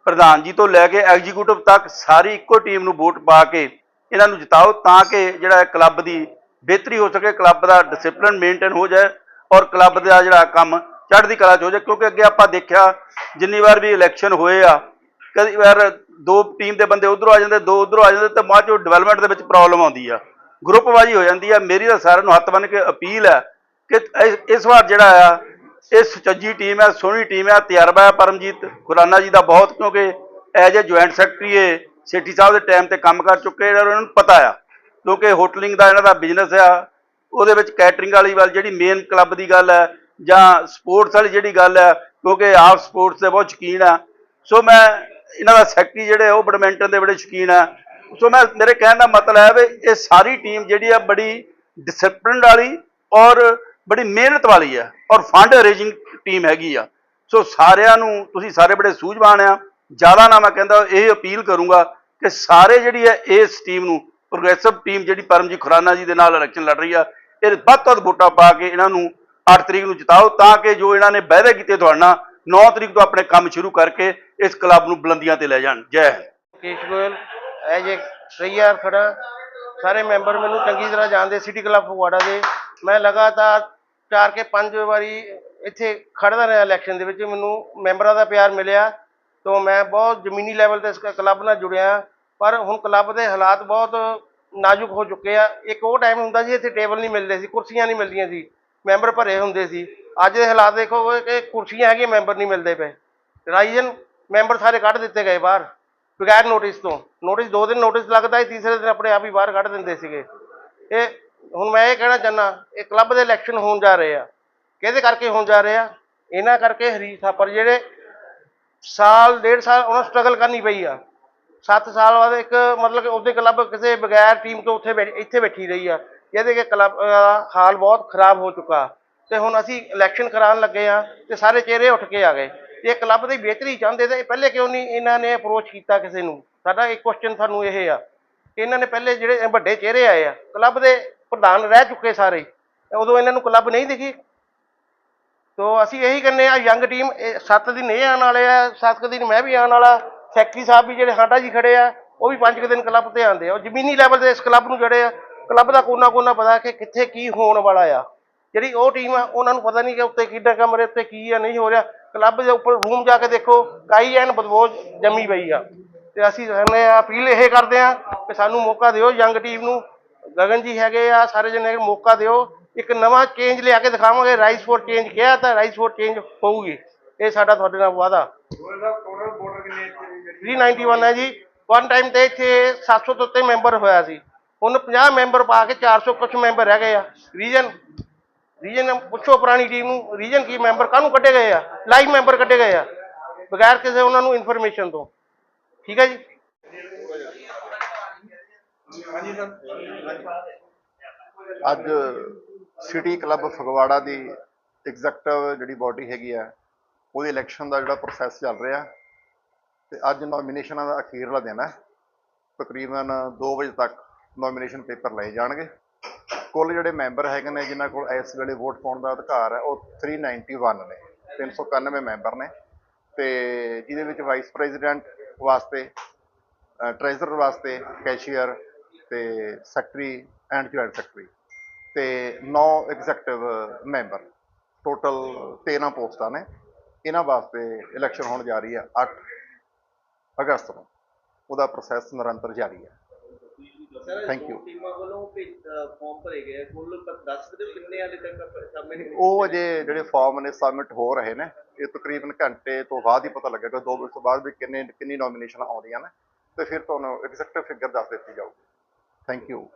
ਪ੍ਰਧਾਨ ਜੀ ਤੋਂ ਲੈ ਕੇ ਐਗਜ਼ੀਕਿਊਟਿਵ ਤੱਕ ਸਾਰੀ ਇੱਕੋ ਟੀਮ ਨੂੰ ਵੋਟ ਪਾ ਕੇ ਇਹਨਾਂ ਨੂੰ ਜਿਤਾਓ ਤਾਂ ਕਿ ਜਿਹੜਾ ਕਲੱਬ ਦੀ ਬਿਹਤਰੀ ਹੋ ਸਕੇ ਕਲੱਬ ਦਾ ਡਿਸਪਲਿਨ ਮੇਨਟੇਨ ਹੋ ਜਾਏ ਔਰ ਕਲੱਬ ਦਾ ਜਿਹੜਾ ਕੰਮ ਚੜ੍ਹਦੀ ਕਲਾ 'ਚ ਹੋ ਜਾਏ। ਕਿਉਂਕਿ ਅੱਗੇ ਆਪਾਂ ਦੇਖਿਆ ਜਿੰਨੀ ਵਾਰ ਵੀ ਇਲੈਕਸ਼ਨ ਹੋਏ ਆ, ਕਈ ਵਾਰ ਦੋ ਟੀਮ ਦੇ ਬੰਦੇ ਉਧਰੋਂ ਆ ਜਾਂਦੇ, ਦੋ ਉਧਰੋਂ ਆ ਜਾਂਦੇ ਤੇ ਬਾਅਦ ਚੋਂ ਡਿਵੈਲਪਮੈਂਟ ਦੇ ਵਿੱਚ ਪ੍ਰੋਬਲਮ ਆਉਂਦੀ ਆ। ਗਰੁੱਪਵਾਜ਼ੀ ਹੋ ਜਾਂਦੀ ਆ। ਮੇਰੀ ਤਾਂ ਸਾਰਿਆਂ ਨੂੰ ਹੱਥ ਬੰਨ੍ਹ ਕੇ ਅਪੀਲ ਹੈ ਕਿ ਇਸ- ਵਾਰ ਜਿਹੜਾ ਆ ਇਹ ਸੁਚੱਜੀ ਟੀਮ ਹੈ ਸੋਹਣੀ ਟੀਮ ਹੈ ਤਜਰਬਾ ਹੈ ਪਰਮਜੀਤ, ਖੁਰਾਨਾ ਜੀ ਦਾ ਬਹੁਤ, ਕਿਉਂਕਿ ਐਜ ਏ ਜੁਆਇੰਟ ਸੈਕਟਰੀ ਇਹ ਸੇਠੀ ਸਾਹਿਬ ਦੇ ਟਾਈਮ ਤੇ ਕੰਮ ਕਰ ਚੁੱਕੇ ਆ ਔਰ ਉਹਨਾਂ ਨੂੰ ਪਤਾ ਆ, ਕਿਉਂਕਿ ਹੋਟਲਿੰਗ ਦਾ ਇਹਨਾਂ ਦਾ ਬਿਜ਼ਨਸ ਆ, ਉਹਦੇ ਵਿੱਚ ਕੈਟਰਿੰਗ ਵਾਲੀ ਵੱਲ ਜਿਹੜੀ ਮੇਨ ਕਲੱਬ ਦੀ ਗੱਲ ਹੈ ਜਾਂ ਸਪੋਰਟਸ ਵਾਲੀ ਜਿਹੜੀ ਗੱਲ ਹੈ ਕਿਉਂਕਿ ਆਪ ਸਪੋਰਟਸ ਦੇ ਬਹੁਤ ਸ਼ੌਕੀਨ ਆ। ਸੋ ਮੈਂ ਇਹਨਾਂ ਦਾ ਸੈਕਟਰੀ ਜਿਹੜੇ ਆ, ਉਹ ਬੈਡਮਿੰਟਨ ਦੇ ਬੜੇ ਸ਼ੌਕੀਨ ਆ। ਸੋ ਮੈਂ, ਮੇਰੇ ਕਹਿਣ ਦਾ ਮਤਲਬ ਹੈ ਵੀ ਇਹ ਸਾਰੀ ਟੀਮ ਜਿਹੜੀ ਆ, ਬੜੀ ਡਿਸਪਲਿਨ ਵਾਲੀ ਔਰ ਬੜੀ ਮਿਹਨਤ ਵਾਲੀ ਆ ਔਰ ਫੰਡ ਅਰੇਂਜਿੰਗ ਟੀਮ ਹੈਗੀ ਆ। ਸੋ ਸਾਰਿਆਂ ਨੂੰ, ਤੁਸੀਂ ਸਾਰੇ ਬੜੇ ਸੂਝਵਾਨ ਆ। ਜ਼ਿਆਦਾ ਨਾ ਮੈਂ ਕਹਿੰਦਾ, ਇਹ ਅਪੀਲ ਕਰੂੰਗਾ ਕਿ ਸਾਰੇ ਜਿਹੜੀ ਹੈ ਇਸ ਟੀਮ ਨੂੰ ਪ੍ਰੋਗਰੈਸਿਵ ਟੀਮ ਜਿਹੜੀ ਪਰਮਜੀਤ ਖੁਰਾਨਾ ਜੀ ਦੇ ਨਾਲ ਇਲੈਕਸ਼ਨ ਲੜ ਰਹੀ ਆ, ਇਹ ਵੱਧ ਤੋਂ ਵੱਧ ਵੋਟਾਂ ਪਾ ਕੇ ਇਹਨਾਂ ਨੂੰ 8 ਤਰੀਕ ਨੂੰ ਜਿਤਾਓ, ਤਾਂ ਕਿ ਜੋ ਇਹਨਾਂ ਨੇ ਵਾਅਦੇ ਕੀਤੇ ਤੁਹਾਡੇ ਨਾਲ 9 ਤਰੀਕ ਤੋਂ ਆਪਣੇ ਕੰਮ ਸ਼ੁਰੂ ਕਰਕੇ ਇਸ ਕਲੱਬ ਨੂੰ ਬੁਲੰਦੀਆਂ ਤੇ ਲੈ ਜਾਣ। ਜੈ Hind. Kesh Goyal as a treasurer ਖੜਾ। ਸਾਰੇ ਮੈਂਬਰ ਮੈਨੂੰ ਚੰਗੀ ਤਰ੍ਹਾਂ ਜਾਣਦੇ, ਸਿਟੀ ਕਲੱਬ ਫਗਵਾੜਾ ਦੇ। ਮੈਂ ਲਗਾਤਾਰ ਚਾਰ ਕੇ ਪੰਜ ਵਾਰੀ ਇੱਥੇ ਖੜਦਾ ਰਿਹਾ ਇਲੈਕਸ਼ਨ ਦੇ ਵਿੱਚ। ਮੈਨੂੰ ਮੈਂਬਰਾਂ ਦਾ ਪਿਆਰ ਮਿਲਿਆ, ਤੋਂ ਮੈਂ ਬਹੁਤ ਜ਼ਮੀਨੀ ਲੈਵਲ ਤੇ ਇਸ ਕਲੱਬ ਨਾਲ ਜੁੜਿਆ। ਪਰ ਹੁਣ ਕਲੱਬ ਦੇ ਹਾਲਾਤ ਬਹੁਤ ਨਾਜ਼ੁਕ ਹੋ ਚੁੱਕੇ ਆ। ਇੱਕ ਉਹ ਟਾਈਮ ਹੁੰਦਾ ਸੀ, ਇੱਥੇ ਟੇਬਲ ਨਹੀਂ ਮਿਲਦੇ ਸੀ, ਕੁਰਸੀਆਂ ਨਹੀਂ ਮਿਲਦੀਆਂ ਸੀ। ਮੈਂਬਰ ਭਰੇ ਹੁੰਦੇ ਸੀ। ਅੱਜ ਦੇ ਹਾਲਾਤ ਦੇਖੋ ਕਿ ਕੁਰਸੀਆਂ ਹੈਗੀਆਂ, ਮੈਂਬਰ ਨਹੀਂ ਮਿਲਦੇ ਪਏ। ਰਾਈਜਨ ਮੈਂਬਰ ਸਾਰੇ ਕੱਢ ਦਿੱਤੇ ਗਏ ਬਾਹਰ, ਬਗੈਰ ਨੋਟਿਸ ਤੋਂ। ਨੋਟਿਸ ਦੋ ਦਿਨ ਨੋਟਿਸ ਲੱਗਦਾ ਹੈ ਤੀਸਰੇ ਦਿਨ ਆਪਣੇ ਆਪ ਹੀ ਬਾਹਰ ਕੱਢ ਦਿੰਦੇ ਸੀਗੇ। ਇਹ ਹੁਣ ਮੈਂ ਇਹ ਕਹਿਣਾ ਚਾਹੁੰਦਾ, ਇਹ ਕਲੱਬ ਦੇ ਇਲੈਕਸ਼ਨ ਹੋਣ ਜਾ ਰਹੇ ਆ। ਕਿਹਦੇ ਕਰਕੇ ਹੋਣ ਜਾ ਰਹੇ ਆ? ਇਹਨਾਂ ਕਰਕੇ ਹਰੀਸ਼ ਥਾਪਰ, ਜਿਹੜੇ ਸਾਲ, ਡੇਢ ਸਾਲ ਉਹਨਾਂ ਸਟਰਗਲ ਕਰਨੀ ਪਈ ਆ। 7 ਸਾਲ ਬਾਅਦ ਇੱਕ ਮਤਲਬ ਕਿ ਉਹਦੇ ਕਲੱਬ ਕਿਸੇ ਬਗੈਰ ਟੀਮ ਤੋਂ ਉੱਥੇ ਬੈਠ- ਇੱਥੇ ਬੈਠੀ ਰਹੀ ਆ। ਜਿਹਦੇ ਕਿ ਕਲੱਬ ਦਾ ਹਾਲ ਬਹੁਤ ਖਰਾਬ ਹੋ ਚੁੱਕਾ। ਤੇ ਹੁਣ ਅਸੀਂ ਇਲੈਕਸ਼ਨ ਕਰਾਉਣ ਲੱਗੇ ਆ ਤੇ ਸਾਰੇ ਚਿਹਰੇ ਉੱਠ ਕੇ ਆ ਗਏ। ਇਹ ਕਲੱਬ ਦੀ ਬਿਹਤਰੀ ਚਾਹੁੰਦੇ ਤੇ ਪਹਿਲੇ ਕਿਉਂ ਨਹੀਂ ਇਹਨਾਂ ਨੇ ਅਪਰੋਚ ਕੀਤਾ ਕਿਸੇ ਨੂੰ? ਸਾਡਾ ਇੱਕ ਕੁਐਸਚਨ ਸਾਨੂੰ ਇਹ ਆ ਕਿ ਇਹਨਾਂ ਨੇ ਪਹਿਲੇ ਜਿਹੜੇ ਵੱਡੇ ਚਿਹਰੇ ਆਏ ਆ ਕਲੱਬ ਦੇ ਪ੍ਰਧਾਨ ਰਹਿ ਚੁੱਕੇ ਸਾਰੇ ਉਦੋਂ ਇਹਨਾਂ ਨੂੰ ਕਲੱਬ ਨਹੀਂ ਦਿਖੀ। ਤੋ ਅਸੀਂ ਇਹੀ ਕਹਿੰਦੇ ਆ ਯੰਗ ਟੀਮ ਸੱਤ ਦਿਨ ਇਹ ਆਉਣ ਵਾਲੇ ਆ 7 ਦਿਨ ਮੈਂ ਵੀ ਆਉਣ ਵਾਲਾ, ਸੈਕਟਰੀ ਸਾਹਿਬ ਵੀ ਜਿਹੜੇ ਹਾਂਡਾ ਜੀ ਖੜੇ ਆ, ਉਹ ਵੀ ਪੰਜ ਕੁ ਦਿਨ ਕਲੱਬ ਤੇ ਆਉਂਦੇ ਆ। ਉਹ ਜ਼ਮੀਨੀ ਲੈਵਲ ਤੇ ਇਸ ਕਲੱਬ ਨੂੰ ਜਿਹੜੇ ਆ ਕਲੱਬ ਦਾ ਕੋਨਾ ਕੋਨਾ ਪਤਾ ਕਿ ਕਿੱਥੇ ਕੀ ਹੋਣ ਵਾਲਾ ਆ। ਜਿਹੜੀ ਉਹ ਟੀਮ ਆ, ਉਹਨਾਂ ਨੂੰ ਪਤਾ ਨਹੀਂ ਕਿ ਉੱਤੇ ਕਿੱਡਾ ਕਮਰੇ, ਉੱਤੇ ਕੀ ਆ, ਨਹੀਂ ਹੋ ਰਿਹਾ। ਕਲੱਬ ਦੇ ਉੱਪਰ ਰੂਮ ਜਾ ਕੇ ਦੇਖੋ ਕਾਈ ਐਨ ਬਦਬੋ ਜੰਮੀ ਪਈ ਆ। ਤੇ ਅਸੀਂ ਕਹਿੰਦੇ ਆ ਅਪੀਲ ਇਹ ਕਰਦੇ ਆ ਕਿ ਸਾਨੂੰ ਮੌਕਾ ਦਿਓ, ਯੰਗ ਟੀਮ ਨੂੰ। ਗਗਨ ਜੀ ਹੈਗੇ ਆ, ਸਾਰੇ ਜਣੇ ਮੌਕਾ ਦਿਓ। ਇੱਕ ਨਵਾਂ ਚੇਂਜ ਲਿਆ ਕੇ ਦਿਖਾਵਾਂਗੇ ਰਾਈਸ ਫੋਰ ਚੇਂਜ ਕਿਹਾ ਤਾਂ ਰਾਈਸ ਫੋਰ ਚੇਂਜ ਹੋਊਗੀ। ਇਹ ਸਾਡਾ ਤੁਹਾਡੇ ਨਾਲ ਵਾਅਦਾ। 391 ਹੈ ਜੀ। ਵਨ ਟਾਈਮ ਤੇ ਇੱਥੇ 700 ਤੋਂ ਉੱਤੇ ਮੈਂਬਰ ਹੋਇਆ ਸੀ। ਹੁਣ 50 ਮੈਂਬਰ ਪਾ ਕੇ 400 ਕੁਝ ਮੈਂਬਰ ਰਹਿ ਗਏ ਆ। ਰੀਜਨ ਰੀਜਨ ਪੁੱਛੋ ਪੁਰਾਣੀ ਟੀਮ ਨੂੰ ਰੀਜਨ ਕੀ ਮੈਂਬਰ ਕਾਹਨੂੰ ਕੱਢੇ ਗਏ ਆ? ਲਾਈਵ ਮੈਂਬਰ ਕੱਢੇ ਗਏ ਆ। ਬਗੈਰ ਕਿਸੇ ਉਹਨਾਂ ਨੂੰ ਇਨਫੋਰਮੇਸ਼ਨ ਤੋਂ। ਠੀਕ ਹੈ ਜੀ? ਅੱਜ ਸਿਟੀ ਕਲੱਬ ਫਗਵਾੜਾ ਦੀ ਐਗਜ਼ੈਕਟਿਵ ਜਿਹੜੀ ਬਾਡੀ ਹੈਗੀ ਆ, ਉਹਦੀ ਇਲੈਕਸ਼ਨ ਦਾ ਜਿਹੜਾ ਪ੍ਰੋਸੈਸ ਚੱਲ ਰਿਹਾ। ਤੇ ਅੱਜ ਨੋਮੀਨੇਸ਼ਨਾਂ ਦਾ ਅਖੀਰਲਾ ਦਿਨ ਹੈ। ਤਕਰੀਬਨ 2 ਵਜੇ ਤੱਕ ਨੋਮੀਨੇਸ਼ਨ ਪੇਪਰ ਲਏ ਜਾਣਗੇ। ਕੁੱਲ ਜਿਹੜੇ ਮੈਂਬਰ ਹੈਗੇ ਨੇ, ਜਿਨ੍ਹਾਂ ਕੋਲ ਇਸ ਵੇਲੇ ਵੋਟ ਪਾਉਣ ਦਾ ਅਧਿਕਾਰ ਹੈ, ਉਹ 391 ਨੇ 391 ਮੈਂਬਰ ਨੇ। ਤੇ ਜਿਹਦੇ ਵਿੱਚ ਵਾਈਸ ਪ੍ਰੈਜ਼ੀਡੈਂਟ ਵਾਸਤੇ ਟ੍ਰੈਜ਼ਰਰ ਵਾਸਤੇ ਕੈਸ਼ੀਅਰ ਤੇ ਸੈਕਟਰੀ ਐਂਡ ਜੁਆਇੰਟ ਸੈਕਟਰੀ ਤੇ 9 ਐਗਜ਼ੈਕਟਿਵ ਮੈਂਬਰ ਟੋਟਲ 13 ਪੋਸਟਾਂ ਨੇ। ਇਹਨਾਂ ਵਾਸਤੇ ਇਲੈਕਸ਼ਨ ਹੋਣ ਜਾ ਰਹੀ ਹੈ 8 ਅਗਸਤ ਨੂੰ। ਉਹਦਾ ਪ੍ਰੋਸੈਸ ਨਿਰੰਤਰ ਜਾਰੀ ਹੈ। ਥੈਂਕ ਯੂ ਟੀਮਾਂ ਵੱਲੋਂ ਫਾਰਮ ਭਰੇ ਗਏ ਕੁੱਲ ਦੱਸ ਸਕਦੇ ਹੋ ਕਿੰਨੇ ਹਾਲੇ ਤੱਕ ਸਬਮਿਟ ਉਹ ਅਜੇ ਜਿਹੜੇ ਫਾਰਮ ਨੇ ਸਬਮਿਟ ਹੋ ਰਹੇ ਨੇ ਇਹ ਤਕਰੀਬਨ ਘੰਟੇ ਤੋਂ ਬਾਅਦ ਹੀ ਪਤਾ ਲੱਗੇਗਾ 2 ਵਜੇ ਤੋਂ ਬਾਅਦ ਵੀ ਕਿੰਨੇ ਕਿੰਨੀ ਨੋਮੀਨੇਸ਼ਨ ਆਉਂਦੀਆਂ ਨੇ। ਤੇ ਫਿਰ ਤੁਹਾਨੂੰ ਐਗਜ਼ੈਕਟਿਵ ਫਿਗਰ ਦੱਸ ਦਿੱਤੀ ਜਾਊਗੀ। Thank you